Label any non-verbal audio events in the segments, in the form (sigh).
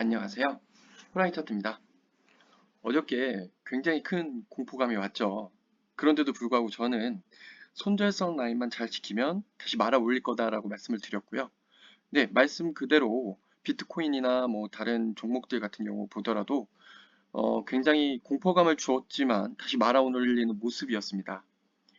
안녕하세요. 호라이터트입니다. 어저께 굉장히 큰 공포감이 왔죠. 그런데도 불구하고 저는 손절성 라인만 잘 지키면 다시 말아 올릴 거다라고 말씀을 드렸고요. 네, 말씀 그대로 비트코인이나 뭐 다른 종목들 같은 경우 보더라도 어, 굉장히 공포감을 주었지만 다시 말아 올리는 모습이었습니다.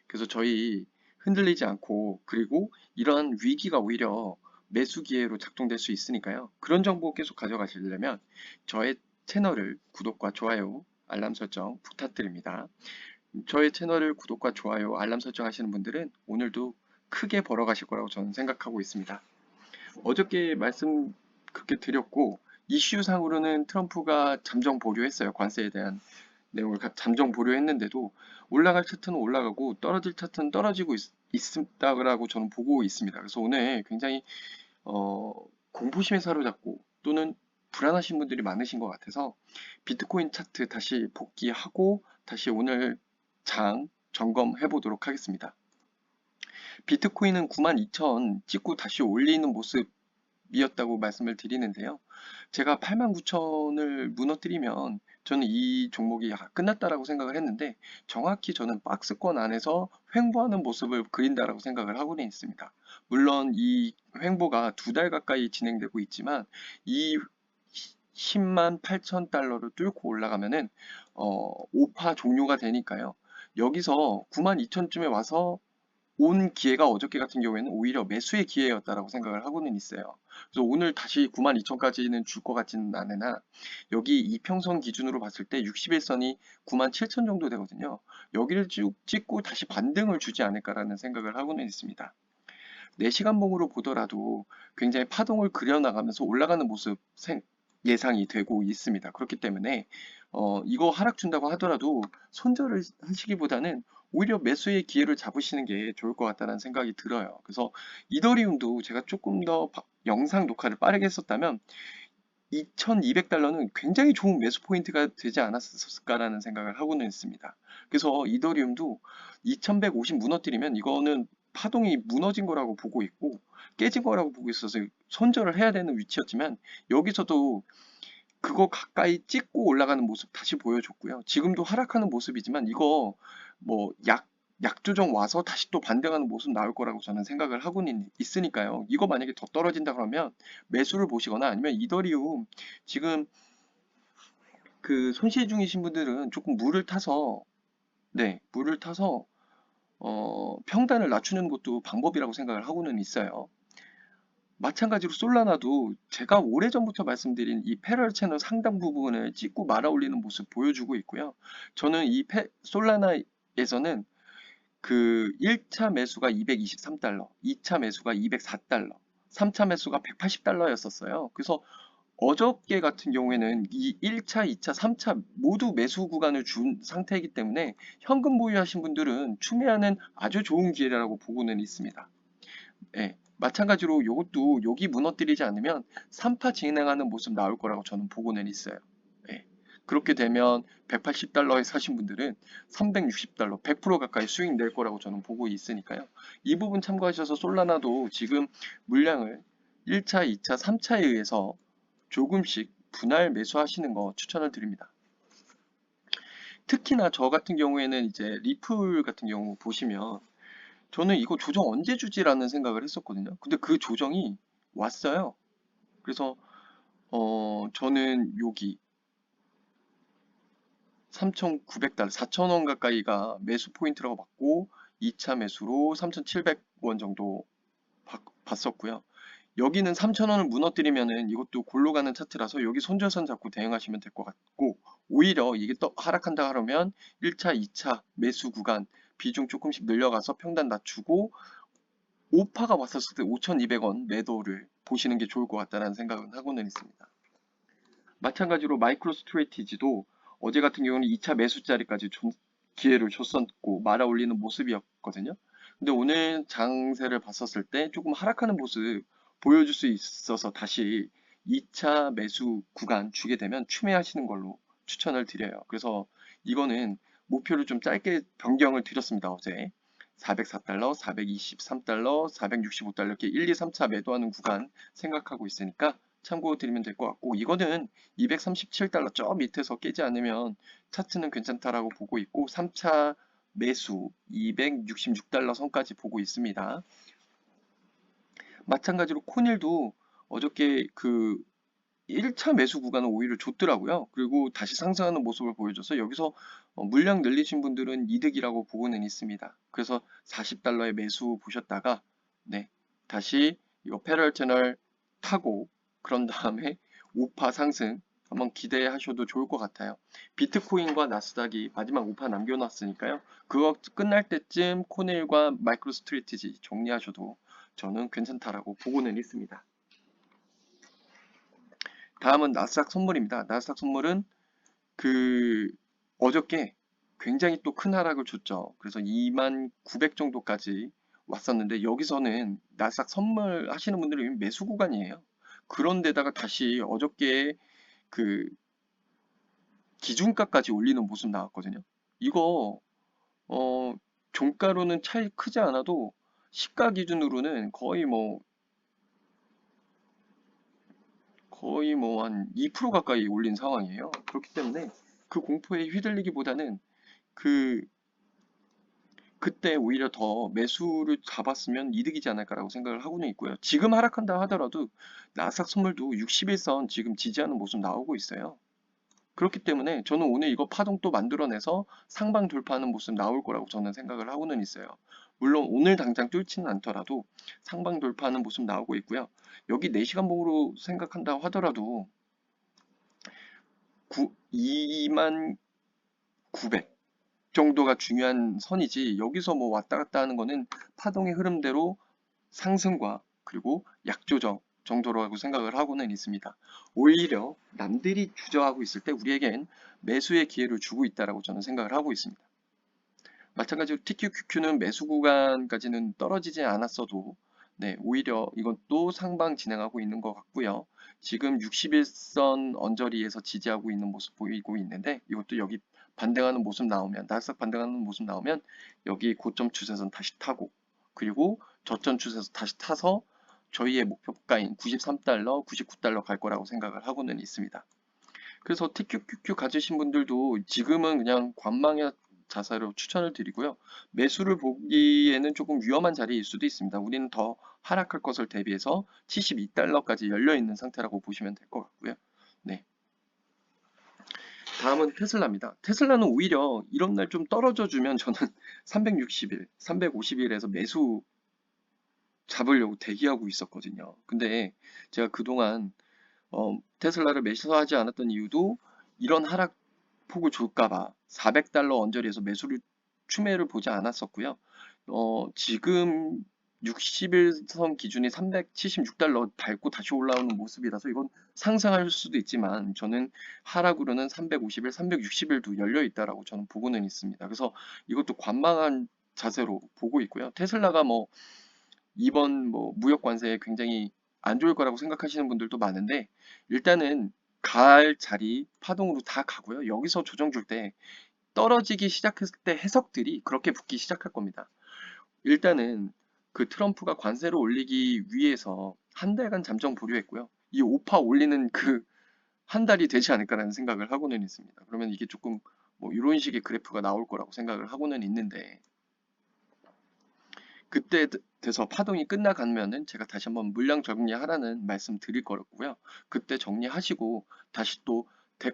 그래서 저희 흔들리지 않고 그리고 이러한 위기가 오히려 매수 기회로 작동될 수 있으니까요. 그런 정보 계속 가져가시려면 저의 채널을 구독과 좋아요, 알람 설정 부탁드립니다. 저의 채널을 구독과 좋아요, 알람 설정 하시는 분들은 오늘도 크게 벌어가실 거라고 저는 생각하고 있습니다. 어저께 말씀 그렇게 드렸고 이슈상으로는 트럼프가 잠정 보류했어요. 관세에 대한 내용을 가- 잠정 보류했는데도 올라갈 차트는 올라가고 떨어질 차트는 떨어지고 있, 있다고 저는 보고 있습니다. 그래서 오늘 굉장히 어, 공포심에 사로잡고 또는 불안하신 분들이 많으신 것 같아서 비트코인 차트 다시 복귀하고 다시 오늘 장 점검해 보도록 하겠습니다. 비트코인은 92,000 찍고 다시 올리는 모습이었다고 말씀을 드리는데요. 제가 89,000을 무너뜨리면 저는 이 종목이 아, 끝났다라고 생각을 했는데 정확히 저는 박스권 안에서 횡보하는 모습을 그린다라고 생각을 하고는 있습니다. 물론 이 횡보가 두 달 가까이 진행되고 있지만 이 10만 8천 달러를 뚫고 올라가면은 어 5파 종료가 되니까요. 여기서 9만 2천쯤에 와서 온 기회가 어저께 같은 경우에는 오히려 매수의 기회였다라고 생각을 하고는 있어요. 그래서 오늘 다시 9만 2천까지는 줄 것 같지는 않으나 여기 이평선 기준으로 봤을 때 61선이 9만 7천 정도 되거든요. 여기를 쭉 찍고 다시 반등을 주지 않을까라는 생각을 하고는 있습니다. 4시간 봉으로 보더라도 굉장히 파동을 그려나가면서 올라가는 모습 생- 예상이 되고 있습니다. 그렇기 때문에 어, 이거 하락 준다고 하더라도 손절을 하시기보다는 오히려 매수의 기회를 잡으시는 게 좋을 것 같다는 생각이 들어요. 그래서 이더리움도 제가 조금 더 바- 영상 녹화를 빠르게 했었다면 2200달러는 굉장히 좋은 매수 포인트가 되지 않았을까라는 생각을 하고는 있습니다. 그래서 이더리움도 2150 무너뜨리면 이거는 파동이 무너진 거라고 보고 있고 깨진 거라고 보고 있어서 손절을 해야 되는 위치였지만 여기서도 그거 가까이 찍고 올라가는 모습 다시 보여줬고요. 지금도 하락하는 모습이지만 이거 뭐 약, 약조정 와서 다시 또 반등하는 모습 나올 거라고 저는 생각을 하고는 있으니까요. 이거 만약에 더 떨어진다 그러면 매수를 보시거나 아니면 이더리움 지금 그 손실 중이신 분들은 조금 물을 타서 네, 물을 타서 어, 평단을 낮추는 것도 방법이라고 생각을 하고는 있어요. 마찬가지로 솔라나도 제가 오래전부터 말씀드린 이 패럴 채널 상당 부분을 찍고 말아 올리는 모습 보여주고 있고요. 저는 이 패, 솔라나 에서는 그 1차 매수가 223달러, 2차 매수가 204달러, 3차 매수가 180달러였었어요. 그래서 어저께 같은 경우에는 이 1차, 2차, 3차 모두 매수 구간을 준 상태이기 때문에 현금 보유하신 분들은 추매하는 아주 좋은 기회라고 보고는 있습니다. 예, 마찬가지로 이것도 여기 무너뜨리지 않으면 3파 진행하는 모습 나올 거라고 저는 보고는 있어요. 예, 그렇게 되면 180달러에 사신 분들은 360달러, 100% 가까이 수익 낼 거라고 저는 보고 있으니까요. 이 부분 참고하셔서 솔라나도 지금 물량을 1차, 2차, 3차에 의해서 조금씩 분할 매수하시는 거 추천을 드립니다. 특히나 저 같은 경우에는 이제 리플 같은 경우 보시면 저는 이거 조정 언제 주지라는 생각을 했었거든요. 근데 그 조정이 왔어요. 그래서 어 저는 여기 3,900달러, 4,000원 가까이가 매수 포인트라고 봤고 2차 매수로 3,700원 정도 바- 봤었고요. 여기는 3,000원을 무너뜨리면은 이것도 골로 가는 차트라서 여기 손절선 잡고 대응하시면 될 것 같고 오히려 이게 또 하락한다 하면 1차, 2차 매수 구간 비중 조금씩 늘려가서 평단 낮추고 5파가 왔었을 때 5,200원 매도를 보시는 게 좋을 것 같다는 생각은 하고는 있습니다. 마찬가지로 마이크로 스트레티지도 어제 같은 경우는 2차 매수 자리까지 줬- 기회를 줬었고 말아 올리는 모습이었거든요. 근데 오늘 장세를 봤었을 때 조금 하락하는 모습 보여줄 수 있어서 다시 2차 매수 구간 주게 되면 추매하시는 걸로 추천을 드려요. 그래서 이거는 목표를 좀 짧게 변경을 드렸습니다. 어제 404달러, 423달러, 465달러 이렇게 1, 2, 3차 매도하는 구간 생각하고 있으니까 참고 드리면 될 것 같고 이거는 237달러 저 밑에서 깨지 않으면 차트는 괜찮다라고 보고 있고 3차 매수 266달러 선까지 보고 있습니다. 마찬가지로 코닐도 어저께 그 1차 매수 구간은 오히려 좋더라고요. 그리고 다시 상승하는 모습을 보여줘서 여기서 어, 물량 늘리신 분들은 이득이라고 보고는 있습니다. 그래서 40달러의 매수 보셨다가 네 다시 이거 패럴 채널 타고 그런 다음에 (laughs) 우파 상승 한번 기대하셔도 좋을 것 같아요. 비트코인과 나스닥이 마지막 우파 남겨놨으니까요. 그거 끝날 때쯤 코넬과 마이크로 스트리티지 정리하셔도 저는 괜찮다라고 보고는 있습니다. 다음은 나스닥 선물입니다. 나스닥 선물은 그 어저께 굉장히 또 큰 하락을 줬죠. 그래서 2만 900 정도까지 왔었는데 여기서는 나스닥 선물 하시는 분들은 매수 구간이에요. 그런데다가 다시 어저께 그 기준가까지 올리는 모습 나왔거든요. 이거 어 종가로는 차이 크지 않아도 시가 기준으로는 거의 뭐 거의 뭐 한 2% 가까이 올린 상황이에요. 그렇기 때문에 그 공포에 휘둘리기보다는 그 그때 오히려 더 매수를 잡았으면 이득이지 않을까라고 생각을 하고는 있고요. 지금 하락한다 하더라도 나스닥 선물도 61선 지금 지지하는 모습 나오고 있어요. 그렇기 때문에 저는 오늘 이거 파동 또 만들어내서 상방 돌파하는 모습 나올 거라고 저는 생각을 하고는 있어요. 물론 오늘 당장 뚫지는 않더라도 상방 돌파하는 모습 나오고 있고요. 여기 4시간 봉으로 생각한다고 하더라도 2만 900 정도가 중요한 선이지 여기서 뭐 왔다 갔다 하는 거는 파동의 흐름대로 상승과 그리고 약조정 정도라고 생각을 하고는 있습니다. 오히려 남들이 주저하고 있을 때 우리에겐 매수의 기회를 주고 있다라고 저는 생각을 하고 있습니다. 마찬가지로 TQQQ는 매수 구간까지는 떨어지지 않았어도 네, 오히려 이것도 상방 진행하고 있는 것 같고요. 지금 61선 언저리에서 지지하고 있는 모습 보이고 있는데 이것도 여기 반등하는 모습 나오면 나스닥 반등하는 모습 나오면 여기 고점 추세선 다시 타고 그리고 저점 추세선 다시 타서 저희의 목표 가인 93달러, 99달러 갈 거라고 생각을 하고는 있습니다. 그래서 TQQQ 가지신 분들도 지금은 그냥 관망의 자세로 추천을 드리고요. 매수를 보기에는 조금 위험한 자리일 수도 있습니다. 우리는 더 하락할 것을 대비해서 72달러까지 열려 있는 상태라고 보시면 될 것 같고요. 네. 다음은 테슬라입니다. 테슬라는 오히려 이런 날 좀 떨어져 주면 저는 (laughs) 360일, 350일에서 매수 잡으려고 대기하고 있었거든요. 근데 제가 그동안 어, 테슬라를 매수하지 않았던 이유도 이런 하락 폭을 줄까봐 400달러 언저리에서 매수를 추매를 보지 않았었고요. 어, 지금 60일선 기준이 376달러 밟고 다시 올라오는 모습이라서 이건 상승할 수도 있지만 저는 하락으로는 350일, 360일도 열려 있다라고 저는 보고는 있습니다. 그래서 이것도 관망한 자세로 보고 있고요. 테슬라가 뭐 이번 뭐 무역 관세에 굉장히 안 좋을 거라고 생각하시는 분들도 많은데 일단은 갈 자리 파동으로 다 가고요. 여기서 조정 줄 때 떨어지기 시작했을 때 해석들이 그렇게 붙기 시작할 겁니다. 일단은 그 트럼프가 관세를 올리기 위해서 한 달간 잠정 보류했고요. 이 오파 올리는 그 한 달이 되지 않을까라는 생각을 하고는 있습니다. 그러면 이게 조금 뭐 이런 식의 그래프가 나올 거라고 생각을 하고는 있는데 그때 돼서 파동이 끝나가면은 제가 다시 한번 물량 정리하라는 말씀 드릴 거고요. 그때 정리하시고 다시 또 대,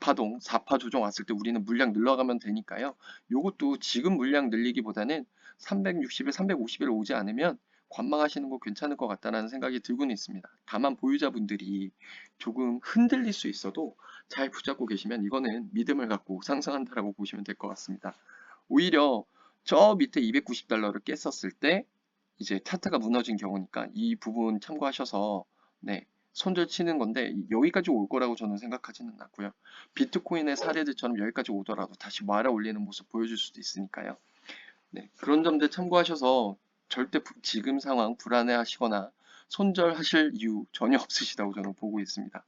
파동 4파 조정 왔을 때 우리는 물량 늘려가면 되니까요. 요것도 지금 물량 늘리기보다는 360일, 350일 오지 않으면 관망하시는 거 괜찮을 것 같다는 생각이 들고는 있습니다. 다만 보유자분들이 조금 흔들릴 수 있어도 잘 붙잡고 계시면 이거는 믿음을 갖고 상승한다라고 보시면 될 것 같습니다. 오히려 저 밑에 290달러를 깼었을 때 이제 차트가 무너진 경우니까 이 부분 참고하셔서 네 손절 치는 건데 여기까지 올 거라고 저는 생각하지는 않고요. 비트코인의 사례들처럼 여기까지 오더라도 다시 말아 올리는 모습 보여줄 수도 있으니까요. 네, 그런 점들 참고하셔서 절대 부, 지금 상황 불안해 하시거나 손절하실 이유 전혀 (laughs) 없으시다고 저는 보고 있습니다.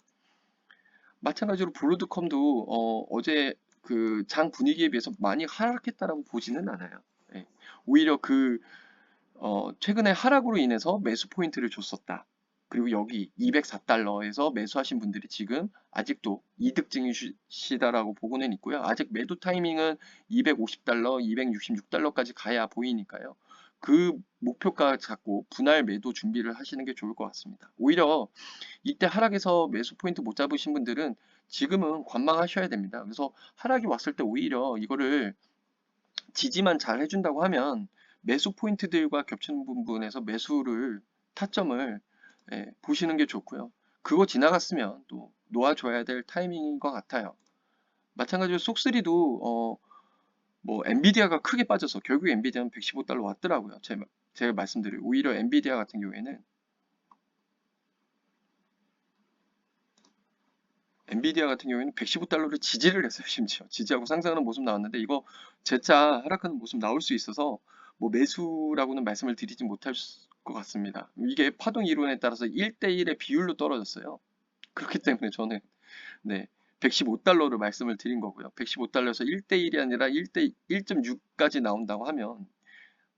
마찬가지로 블루드컴도 어, 어제 그 장 분위기에 비해서 많이 하락했다라고 보지는 않아요. 예. 오히려 그 어, 최근에 하락으로 인해서 매수 포인트를 줬었다. 그리고 여기 204달러에서 매수하신 분들이 지금 아직도 이득 중이시다라고 보고는 있고요. 아직 매도 타이밍은 250달러, 266달러까지 가야 보이니까요. 그 목표가 잡고 분할 매도 준비를 하시는 게 좋을 것 같습니다. 오히려 이때 하락에서 매수 포인트 못 잡으신 분들은 지금은 관망하셔야 됩니다. 그래서 하락이 왔을 때 오히려 이거를 지지만 잘 해준다고 하면 매수 포인트들과 겹치는 부분에서 매수를 타점을 예, 보시는 게 좋고요. 그거 지나갔으면 또 놓아줘야 될 타이밍인 것 같아요. 마찬가지로 속쓰리도 어, 뭐 엔비디아가 크게 빠져서 결국 엔비디아는 115달러 왔더라고요. 제, 제가 말씀드린 오히려 엔비디아 같은 경우에는 엔비디아 같은 경우에는 115달러를 지지를 했어요. 심지어 지지하고 상승하는 모습 나왔는데 이거 재차 하락하는 모습 나올 수 있어서 뭐 매수라고는 말씀을 드리지 못할 것 같습니다. 이게 파동 이론에 따라서 1대1의 비율로 떨어졌어요. 그렇기 때문에 저는 네 115달러를 말씀을 드린 거고요. 115달러에서 1대1이 아니라 1대 1.6까지 나온다고 하면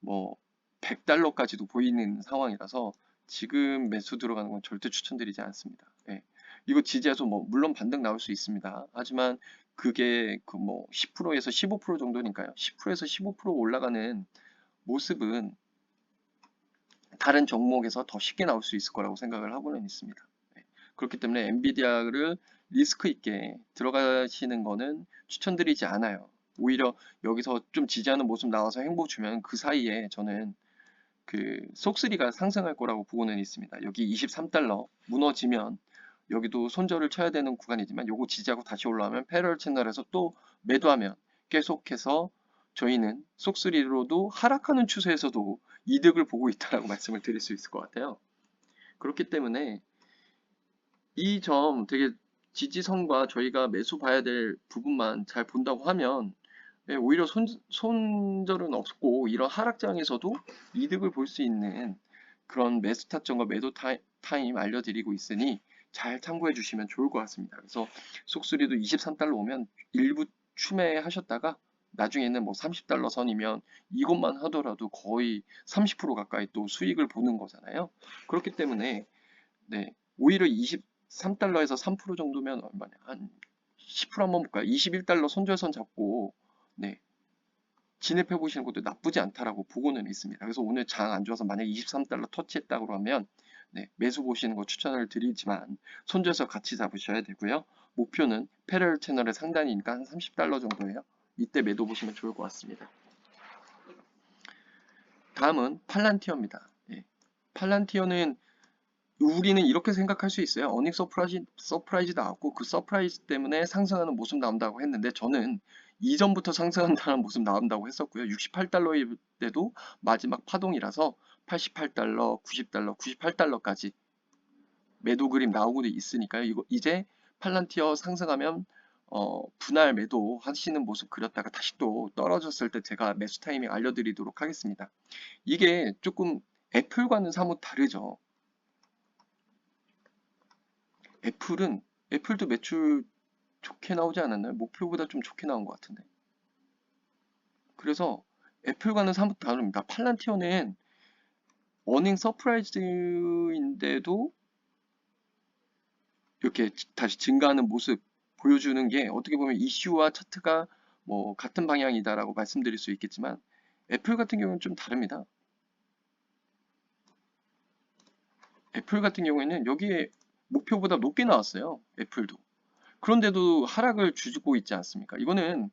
뭐 100달러까지도 보이는 상황이라서 지금 매수 들어가는 건 절대 추천드리지 않습니다. 예. 이거 지지해서 뭐 물론 반등 나올 수 있습니다. 하지만 그게 그 뭐 10%에서 15% 정도니까요. 10%에서 15% 올라가는 모습은 다른 종목에서 더 쉽게 나올 수 있을 거라고 생각을 하고는 있습니다. 네. 그렇기 때문에 엔비디아를 리스크 있게 들어가시는 거는 추천드리지 않아요. 오히려 여기서 좀 지지하는 모습 나와서 행보 주면 그 사이에 저는 그 속쓰리가 상승할 거라고 보고는 있습니다. 여기 23달러 무너지면 여기도 손절을 쳐야 되는 구간이지만 요거 지지하고 다시 올라오면 패럴 채널에서 또 매도하면 계속해서 저희는 속쓰리로도 하락하는 추세에서도 이득을 보고 있다라고 (laughs) 말씀을 드릴 수 있을 것 같아요. 그렇기 때문에 이 점 되게 지지선과 저희가 매수 봐야 될 부분만 잘 본다고 하면 네, 오히려 손, 손절은 없고 이런 하락장에서도 이득을 볼 수 있는 그런 매수 타점과 매도 타임, 타임 알려드리고 있으니 잘 참고해 주시면 좋을 것 같습니다. 그래서 속수리도 23달러 오면 일부 추매하셨다가 나중에는 뭐 30달러 선이면 이것만 하더라도 거의 30% 가까이 또 수익을 보는 거잖아요. 그렇기 때문에 네, 오히려 23달러에서 3% 정도면 얼마냐? 한 10% 한번 볼까요? 21달러 손절선 잡고 네. 진입해 보시는 것도 나쁘지 않다라고 보고는 있습니다. 그래서 오늘 장 안 좋아서 만약 23달러 터치했다고 하면 네, 매수 보시는 거 추천을 드리지만 손절서 같이 잡으셔야 되고요. 목표는 패럴 채널의 상단이니까 한 30달러 정도예요. 이때 매도 보시면 좋을 것 같습니다. 다음은 팔란티어입니다. 예. 팔란티어는 우리는 이렇게 생각할 수 있어요. 어닝 서프라이즈, 서프라이즈 나왔고 그 서프라이즈 때문에 상승하는 모습 나온다고 했는데 저는 이전부터 상승한다는 모습 나온다고 했었고요. 68달러일 때도 마지막 파동이라서 88달러, 90달러, 98달러까지 매도 그림 나오고 있으니까요. 이거 이제 팔란티어 상승하면 어, 분할 매도 하시는 모습 그렸다가 다시 또 떨어졌을 때 제가 매수 타이밍 알려드리도록 하겠습니다. 이게 조금 애플과는 사뭇 다르죠. 애플은 애플도 매출 좋게 나오지 않았나요? 목표보다 좀 좋게 나온 것 같은데. 그래서 애플과는 사뭇 다릅니다. 팔란티어는 어닝 서프라이즈인데도 이렇게 다시 증가하는 모습 보여주는 게 어떻게 보면 이슈와 차트가 뭐 같은 방향이다라고 말씀드릴 수 있겠지만 애플 같은 경우는 좀 다릅니다. 애플 같은 경우에는 여기에 목표보다 높게 나왔어요. 애플도. 그런데도 하락을 주고 있지 않습니까? 이거는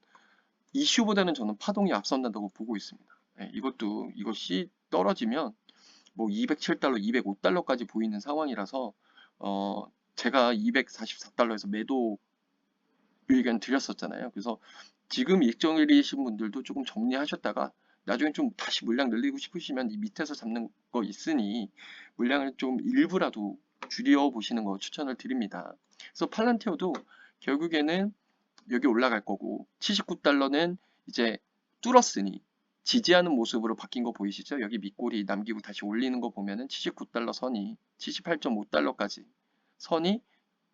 이슈보다는 저는 파동이 앞선다고 보고 있습니다. 네, 이것도 이것이 떨어지면 뭐 207달러, 205달러까지 보이는 상황이라서 어 제가 244달러에서 매도 의견 드렸었잖아요. 그래서 지금 일정일이신 분들도 조금 정리하셨다가 나중에 좀 다시 물량 늘리고 싶으시면 이 밑에서 잡는 거 있으니 물량을 좀 일부라도 줄여 보시는 거 추천을 드립니다. 그래서 팔란티어도 결국에는 여기 올라갈 거고 79달러는 이제 뚫었으니 지지하는 모습으로 바뀐 거 보이시죠? 여기 밑꼬리 남기고 다시 올리는 거 보면은 79달러 선이 78.5달러까지 선이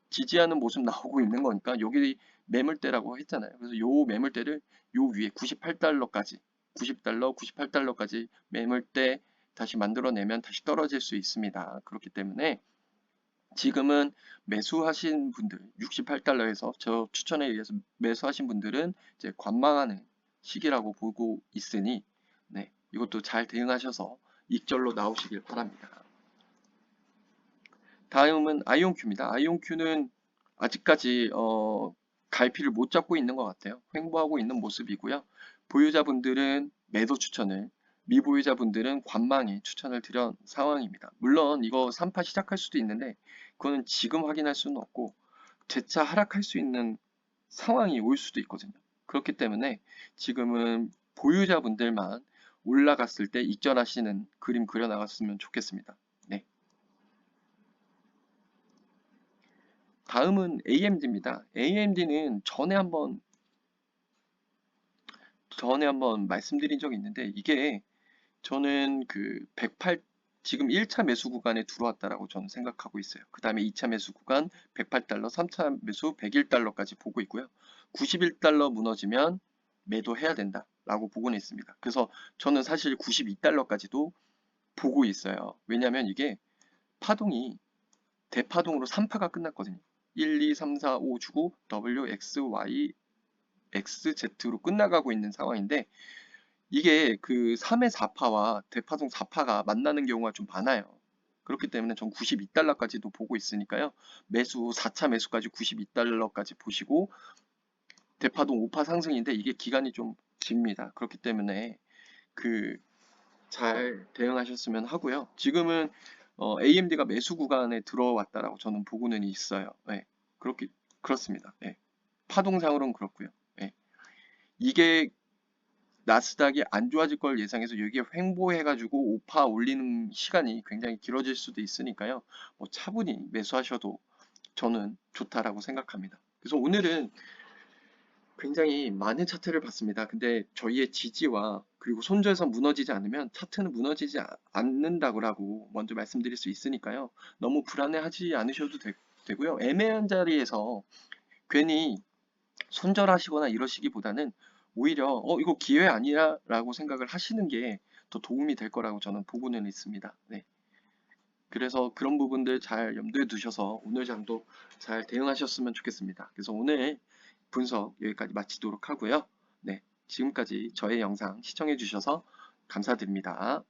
지지하는 모습 나오고 있는 거니까 여기 매물대라고 했잖아요. 그래서 요 매물대를 요 위에 98달러까지 90달러, 98달러까지 매물대 다시 만들어내면 다시 떨어질 수 있습니다. 그렇기 때문에 지금은 매수하신 분들 68달러에서 저 추천에 의해서 매수하신 분들은 이제 관망하는 시기라고 보고 있으니 네, 이것도 잘 대응하셔서 익절로 나오시길 바랍니다. 다음은 아이온큐입니다. 아이온큐는 아직까지 어, 갈피를 못 잡고 있는 것 같아요. 횡보하고 있는 모습이고요. 보유자분들은 매도 추천을, 미보유자분들은 관망에 추천을 드린 상황입니다. 물론 이거 3파 시작할 수도 있는데 그거는 지금 확인할 수는 없고 재차 하락할 수 있는 상황이 올 수도 있거든요. 그렇기 때문에 지금은 보유자분들만 올라갔을 때 익절하시는 그림 그려나갔으면 좋겠습니다. 네. 다음은 AMD입니다. AMD는 전에 한번 전에 한번 말씀드린 적이 있는데 이게 저는 그 108 지금 1차 매수 구간에 들어왔다라고 저는 생각하고 있어요. 그 다음에 2차 매수 구간 108달러, 3차 매수 101달러까지 보고 있고요. 91달러 무너지면 매도해야 된다라고 보고는 있습니다. 그래서 저는 사실 92달러까지도 보고 있어요. 왜냐하면 이게 파동이 대파동으로 3파가 끝났거든요. 1, 2, 3, 4, 5 주고 W, X, Y, XZ로 끝나가고 있는 상황인데 이게 그 3의 4파와 대파동 4파가 만나는 경우가 좀 많아요. 그렇기 때문에 전 92달러까지도 보고 있으니까요. 매수 4차 매수까지 92달러까지 보시고 대파동 5파 상승인데 이게 기간이 좀 깁니다. 그렇기 때문에 그 잘 대응하셨으면 하고요. 지금은 어, AMD가 매수 구간에 들어왔다라고 저는 보고는 있어요. 네, 그렇게 그렇습니다. 네. 파동상으로는 그렇고요. 네. 이게 나스닥이 안 좋아질 걸 예상해서 여기에 횡보해가지고 5파 올리는 시간이 굉장히 길어질 수도 있으니까요. 뭐 차분히 매수하셔도 저는 좋다라고 생각합니다. 그래서 오늘은 굉장히 많은 차트를 봤습니다. 근데 저희의 지지와 그리고 손절선 무너지지 않으면 차트는 무너지지 아- 않는다고 먼저 말씀드릴 수 있으니까요. 너무 불안해하지 않으셔도 되, 되고요. 애매한 자리에서 괜히 손절하시거나 이러시기보다는 오히려 어 이거 기회 아니야라고 생각을 하시는 게 더 도움이 될 거라고 저는 보고는 있습니다. 네. 그래서 그런 부분들 잘 염두에 두셔서 오늘 장도 잘 대응하셨으면 좋겠습니다. 그래서 오늘 분석 여기까지 마치도록 하고요. 네. 지금까지 저의 영상 시청해 주셔서 감사드립니다.